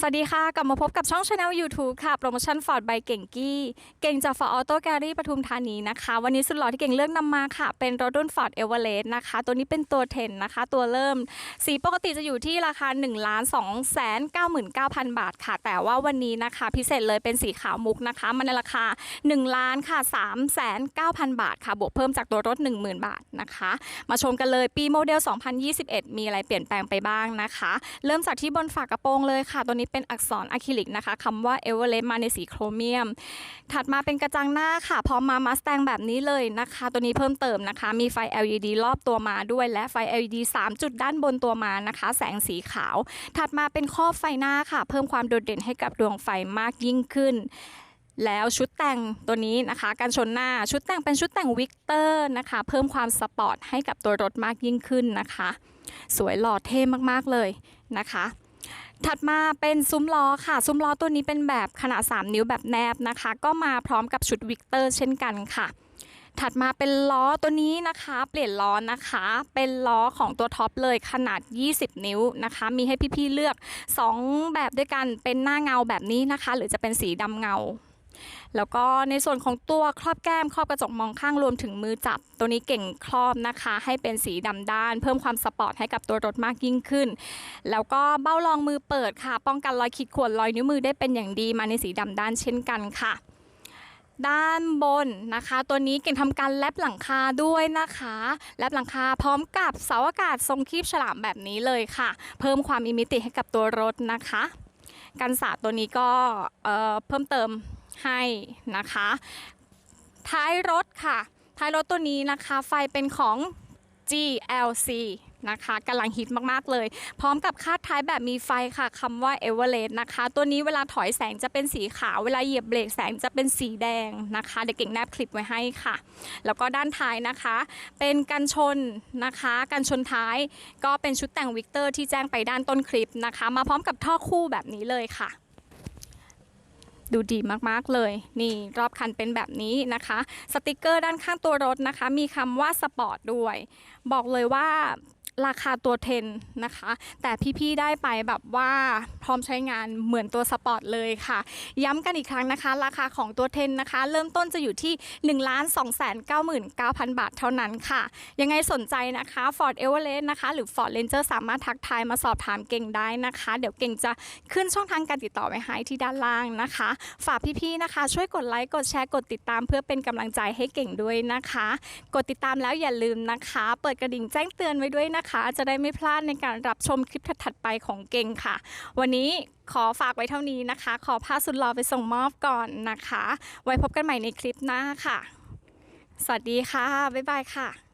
สวัสดีค่ะ กลับมาพบกับช่อง Channel YouTube ค่ะ โปรโมชั่น Ford by เก่งกี้ เก่งจาก Ford Auto Gallery ปทุมธานีนะคะ วันนี้สุดหล่อที่เก่งเลือกนำมาค่ะ เป็นรถรุ่น Ford Everest นะคะ ตัวนี้เป็นตัว10นนะคะ ตัวเริ่ม สีปกติจะอยู่ที่ราคา1 2 9 9 9 0 0บาทค่ะ แต่ว่าวันนี้นะคะ พิเศษเลยเป็นสีขาวมุกนะคะ มันในราคา1ล้านค่ะ3 9 0 0 0บาทค่ะ บวกเพิ่มจากตัวรถ 10,000 บาทนะคะ มาชมกันเลยปีโมเดล 2021 มีอะไรเปลี่ยนแปลงไปบ้างนะคะ เริ่มจากที่บนฝากระโปรงเลยค่ะ ตัวนี้เป็นอักษรอะคริลิกนะคะคำว่า e v e r e s t มาในสีโครเมียม ถัดมาเป็นกระจังหน้าค่ะ พร้อมมา Mustang แบบนี้เลยนะคะ ตัวนี้เพิ่มเติมนะคะ มีไฟ LED รอบตัวมาด้วย และไฟ LED 3 จุดด้านบนตัวมานะคะ แสงสีขาว ถัดมาเป็นครอบไฟหน้าค่ะ เพิ่มความโดดเด่นให้กับดวงไฟมากยิ่งขึ้นแล้วชุดแต่งตัวนี้นะคะ การชนหน้าชุดแต่งเป็นชุดแต่งวิกเตอร์นะคะ เพิ่มความสปอร์ตให้กับตัวรถมากยิ่งขึ้นนะคะ สวยหล่อเท่มากๆเลยนะคะ ถัดมาเป็นซุ้มล้อค่ะ ซุ้มล้อตัวนี้เป็นแบบขนาด 3 นิ้วแบบแนบนะคะ ก็มาพร้อมกับชุดวิกเตอร์เช่นกันค่ะ ถัดมาเป็นล้อตัวนี้นะคะ เปลี่ยนล้อนะคะ เป็นล้อของตัวท็อปเลยขนาด 20 นิ้วนะคะ มีให้พี่ๆเลือก 2 แบบด้วยกันเป็นหน้าเงาแบบนี้นะคะ หรือจะเป็นสีดำเงา แล้วก็ในส่วนของตัวครอบแก้มครอบกระจกมองข้างรวมถึงมือจับ ตัวนี้เก่งครอบนะคะ ให้เป็นสีดำด้าน เพิ่มความสปอร์ตให้กับตัวรถมากยิ่งขึ้น แล้วก็เบ้ารองมือเปิดค่ะ ป้องกันรอยขีดข่วนรอยนิ้วมือได้เป็นอย่างดีมาในสีดำด้านเช่นกันค่ะด้านบนนะคะ ตัวนี้เก่งทำการแลบหลังคาด้วยนะคะ แลบหลังคาพร้อมกับเสาอากาศทรงคีบฉลามแบบนี้เลยค่ะ เพิ่มความมีมิติให้กับตัวรถนะคะ กันศาสตร์ตัวนี้ก็เเพิ่มเติม ให้นะคะ ท้ายรถค่ะ ท้ายรถตัวนี้นะคะไฟเป็นของ GLC นะคะกำลังฮิตมาก ๆ เลย พร้อมกับคาดท้ายแบบมีไฟค่ะคำว่า Everest นะคะ ตัวนี้เวลาถอยแสงจะเป็นสีขาว เวลาเหยียบเบรกแสงจะเป็นสีแดงนะคะ เด็กเก่งแนบคลิปไว้ให้ค่ะ แล้วก็ด้านท้ายนะคะ เป็นกันชนนะคะ กันชนท้ายก็เป็นชุดแต่งวิกเตอร์ที่แจ้งไปด้านต้นคลิปนะคะ มาพร้อมกับท่อคู่แบบนี้เลยค่ะ ดูดีมากๆเลย นี่รอบคันเป็นแบบนี้นะคะ สติกเกอร์ด้านข้างตัวรถนะคะ มีคำว่าสปอร์ตด้วย บอกเลยว่า ราคาตัวเทนนะคะ แต่พี่ๆได้ไปแบบว่าพร้อมใช้งานเหมือนตัวสปอร์ตเลยค่ะ ย้ำกันอีกครั้งนะคะ ราคาของตัวเทนนะคะ เริ่มต้นจะอยู่ที่ 1 2 9 9 0 0 0 บาทเท่านั้นค่ะ ยังไงสนใจนะคะ Ford Everest นะคะ หรือ Ford Ranger สามารถทักทายมาสอบถามเก่งได้นะคะ เดี๋ยวเก่งจะขึ้นช่องทางการติดต่อไว้ให้ที่ด้านล่างนะคะ ฝากพี่ๆนะคะ ช่วยกดไลค์กดแชร์กดติดตามเพื่อเป็นกำลังใจให้เก่งด้วยนะคะ กดติดตามแล้วอย่าลืมนะคะ เปิดกระดิ่งแจ้งเตือนไว้ด้วยนะคะจะได้ไม่พลาดในการรับชมคลิปถัดๆไปของเก่งค่ะ วันนี้ขอฝากไว้เท่านี้นะคะ ขอพาสุดรอไปส่งมอบก่อนนะคะ ไว้พบกันใหม่ในคลิปหน้าค่ะ สวัสดีค่ะ บ๊ายบายค่ะ